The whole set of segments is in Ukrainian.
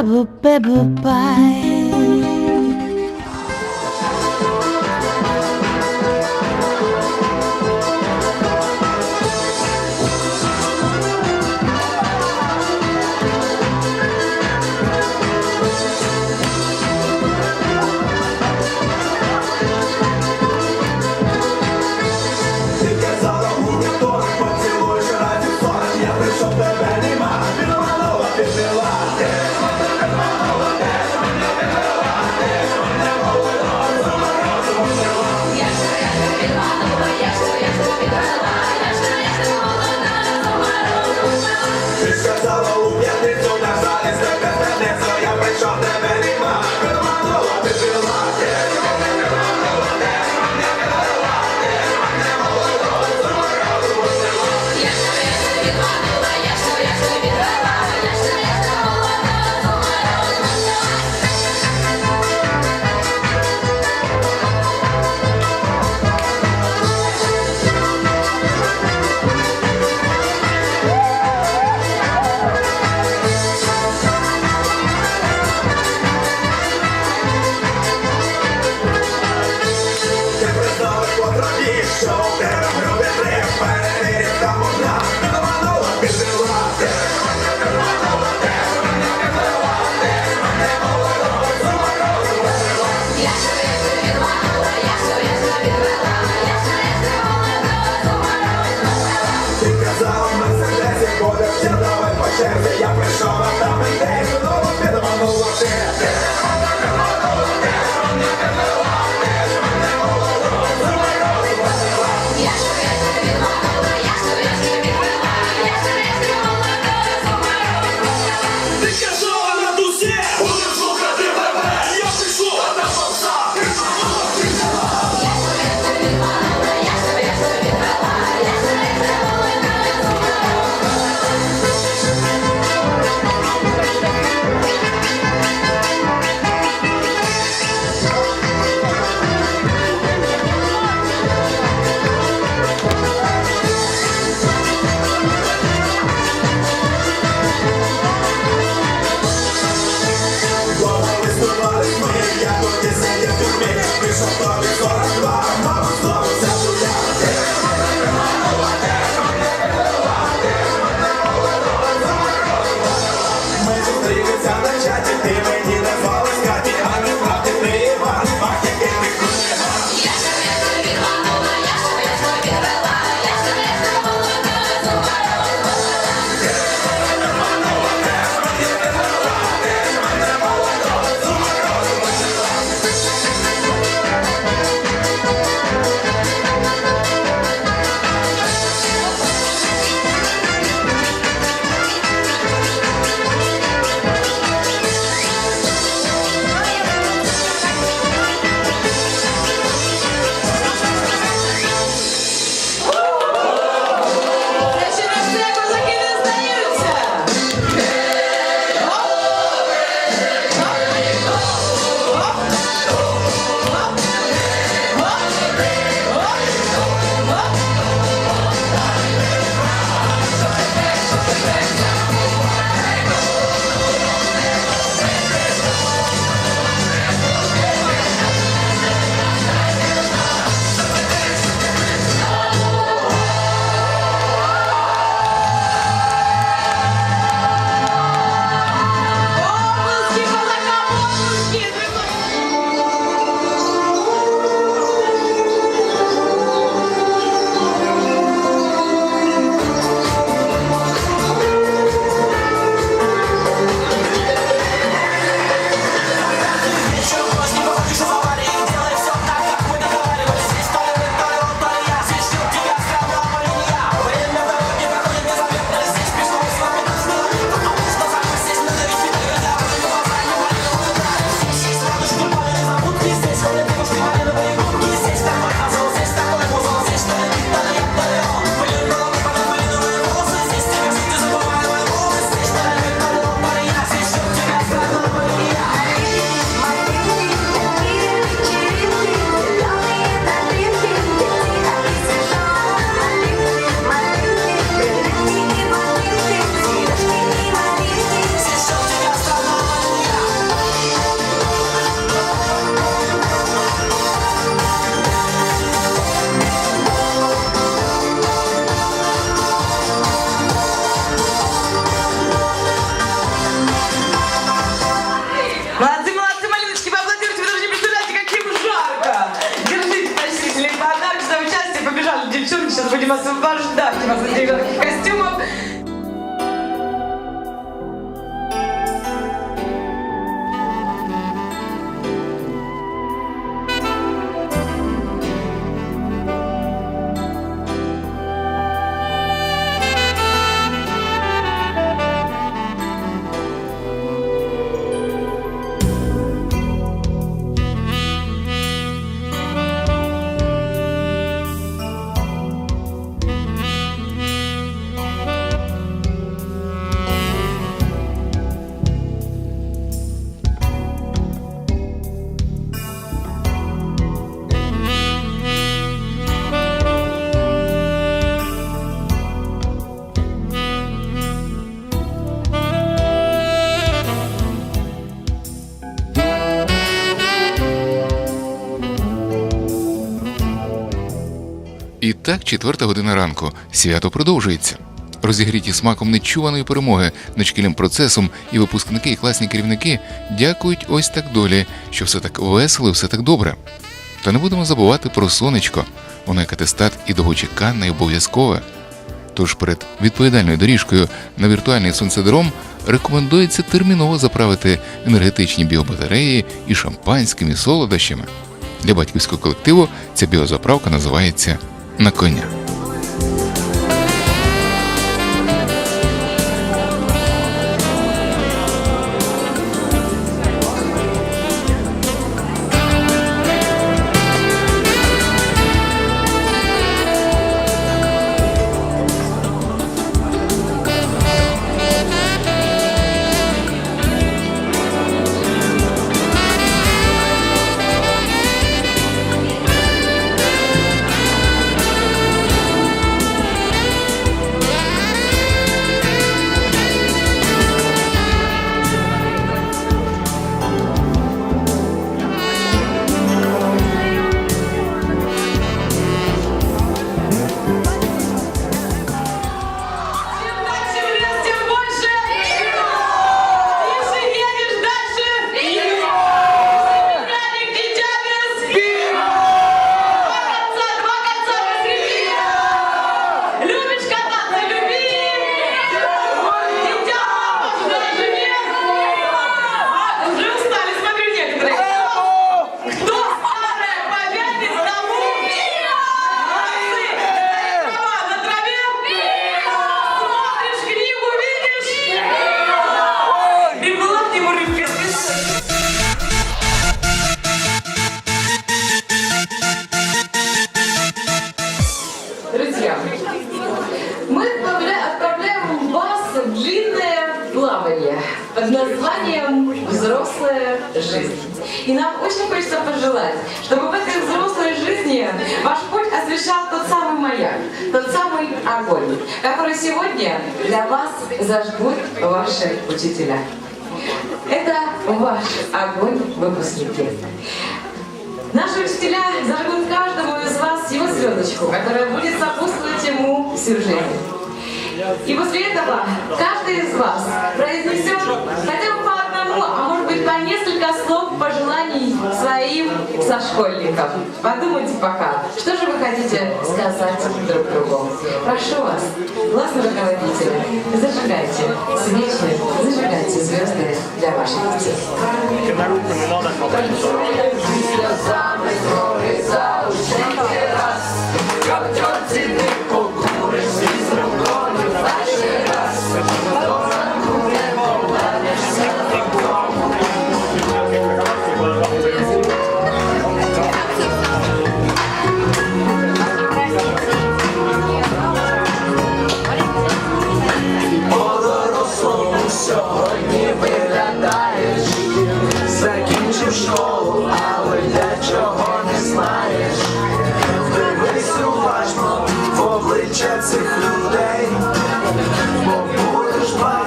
Wa-ba-ba-ba-ba-bye. Ти черзі, я прийшов, а там ідея, знову не ти. Ти так, четверта година ранку. Свято продовжується. Розігріті смаком нечуваної перемоги над шкільним процесом і випускники і класні керівники дякують ось так долі, що все так весело, все так добре. Та не будемо забувати про сонечко, воно як атестат і довгочеканне і обов'язкове. Тож перед відповідальною доріжкою на віртуальний сонцедром рекомендується терміново заправити енергетичні біобатареї і шампанськими солодощами. Для батьківського колективу ця біозаправка називається на коня. Огонь, который сегодня для вас зажгут ваши учителя. Это ваш огонь, выпускники. Наши учителя зажгут каждому из вас его звездочку, которая будет сопутствовать ему всю жизнь. И после этого каждый из вас произнесет хотя бы по одному, а может быть по несколько слов пожеланий своим сошкольникам. Подумайте пока, что же вы хотите сказать друг другу. Прошу вас, главный руководитель, зажигайте свечи, зажигайте звезды для ваших детей. По-дорослому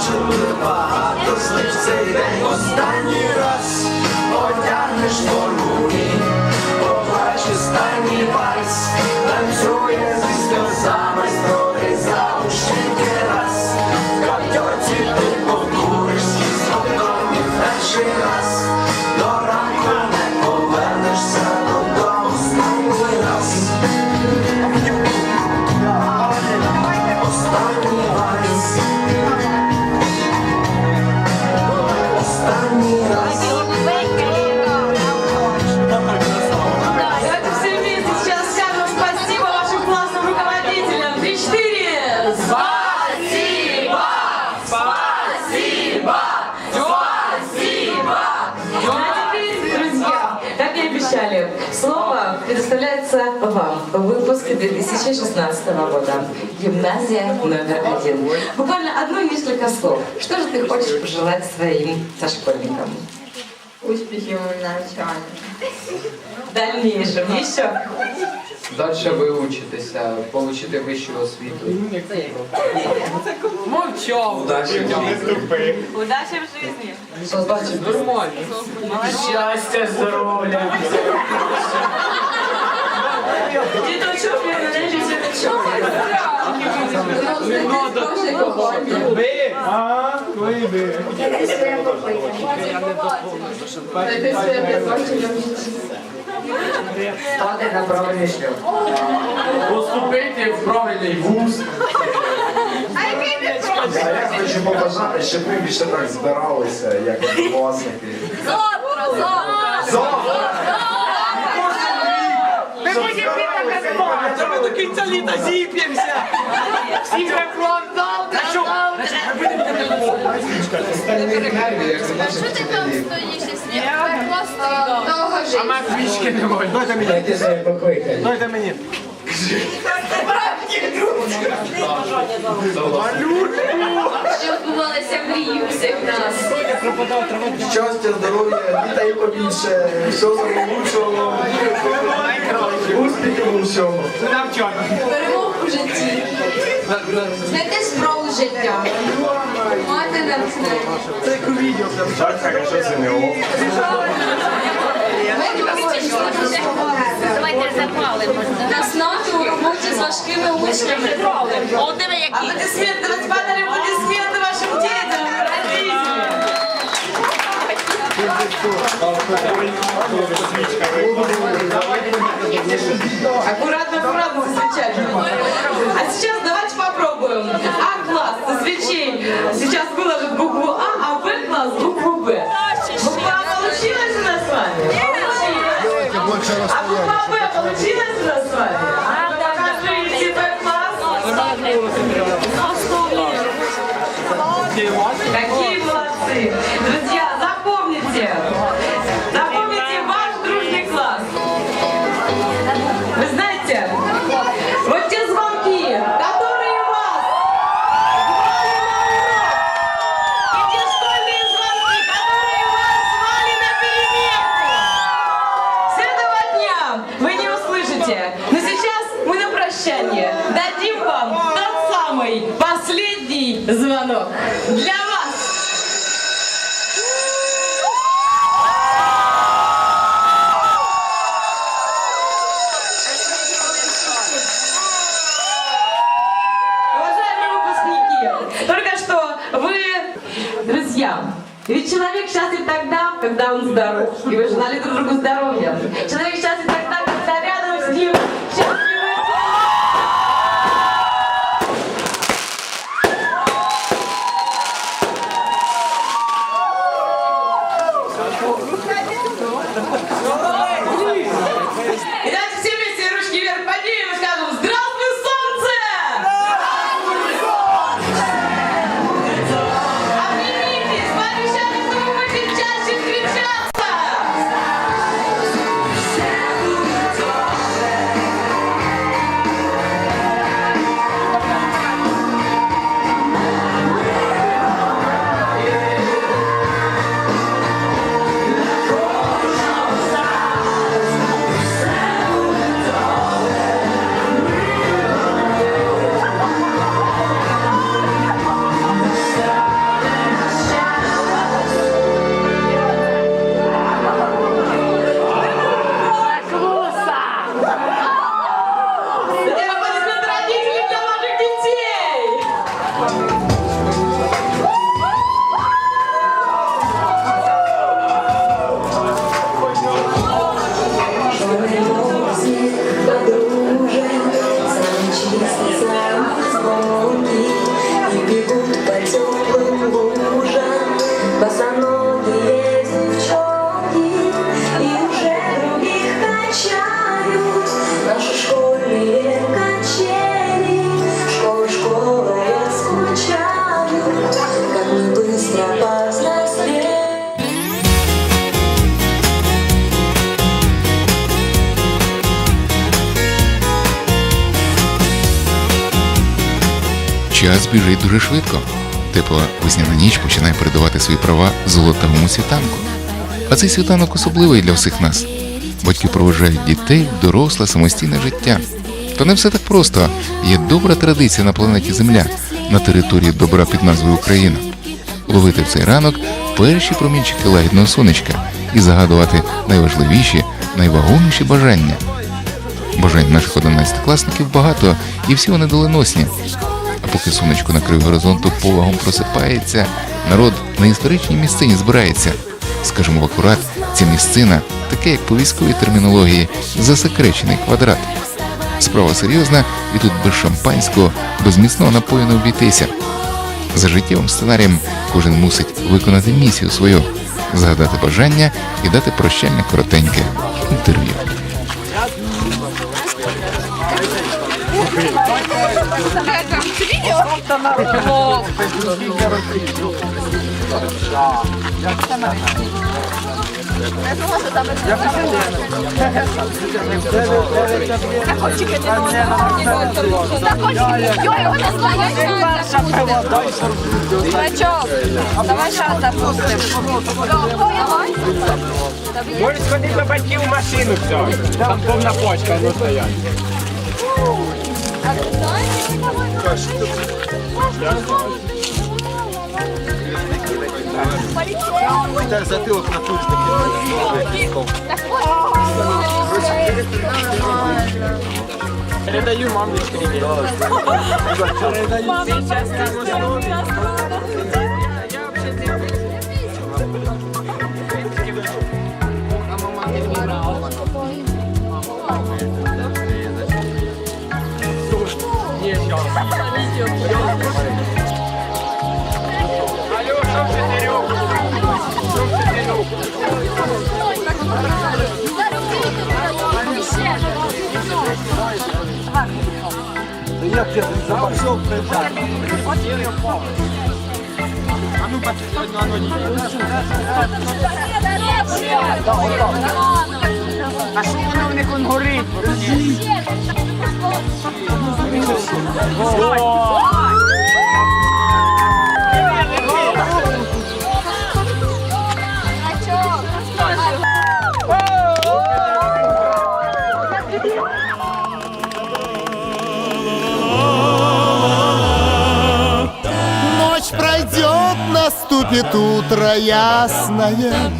Бачити багато з них цей день. Останній раз обещали, слово предоставляется вам. Выпуск 2016 года. Гимназия номер один. Буквально одно несколько слов. Что же ты хочешь пожелать своим сошкольникам? Успехи в начале. В дальнейшем еще. Дальше вивчитися, отримати вищу освіту. Удачи в житті. Создати нормально. Щастя, здоров'я. Стати на правильний шлях. Поступити в правильний вуз. А я хочу побажати, щоб ми більше так збиралися, як однокласники. Завтра, завтра. Завтра! Ми будемо бити без Ми до кінця літа зіп'ємося. Всім реклам завтра, дав, нервів, як Що ти там стоїш сніг? Класно, довго жити. Свічки не можна. Дайте мені. Дайте мені. Щоб збувалися мрії у всіх нас. Щастя, здоров'я, дітей побільше, всього найкращого, успіхів у всьому. Перемог у житті. Знайти справу життя. Мати натхнення. Так, що це не о. Давайте запалимо. Наснати у роботі з важкими учнями. О, диви які. Аплодисменты, давайте подарим аплодисменты вашим родителям. Аккуратно, аккуратно встречать. А сейчас давайте попробуем. А-класс со свечей сейчас выложит букву А, а Б-класс букву Б. Буква получилась у нас с вами? Получилась. А буква Б получилось на с вами? А, покажите Б-класс. Какие молодцы! Друзья, 감사합니다. Час біжить дуже швидко. Тепла весняна ніч починає передавати свої права золотому світанку. А цей світанок особливий для всіх нас. Батьки проважають дітей доросле самостійне життя. Та не все так просто. Є добра традиція на планеті Земля на території добра під назвою Україна. Ловити в цей ранок перші промінчики лагідного сонечка і загадувати найважливіші, найвагоміші бажання. Бажань наших одинадцятикласників багато, і всі вони доленосні. Поки сонечко на краю горизонту повагом просипається, народ на історичній місцині збирається. Скажімо в акурат, ця місцина, таке як по військовій термінології, засекречений квадрат. Справа серйозна, і тут без шампанського, без міцного напою не обійтися. За життєвим сценарієм кожен мусить виконати місію свою, згадати бажання і дати прощальне коротеньке інтерв'ю. Дурачок, давай зараз запустимо. Можеш сходити до батьків в машину все. Там повна почка, ну стоять. Передаю мамочке привет. Передаю мамочке. Алло, А що воно в них он горить? Ночь наступит утро ясное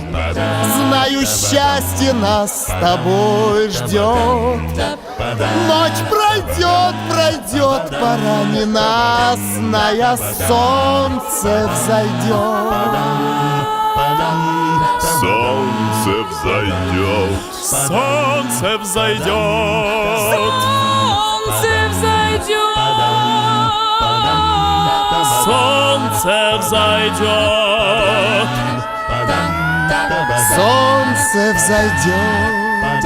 Знаю, счастье нас с тобой ждет Ночь пройдет, пройдет, пора ненастная Солнце взойдет Солнце взойдет. Солнце взойдет. Солнце взойдет. Солнце взойдет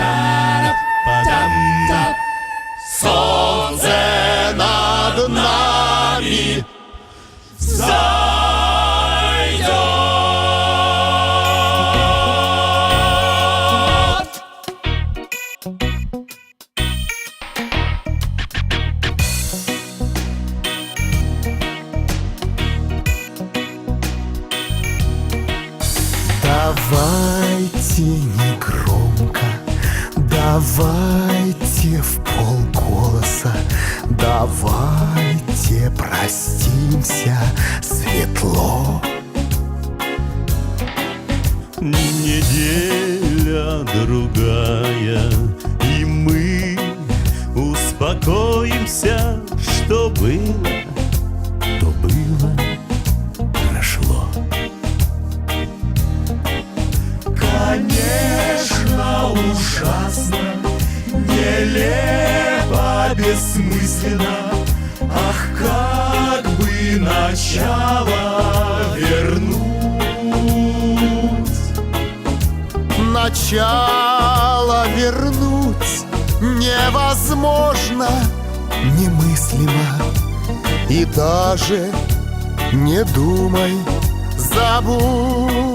Солнце над нами Давайте Начало вернуть невозможно, немыслимо. И даже не думай, забудь.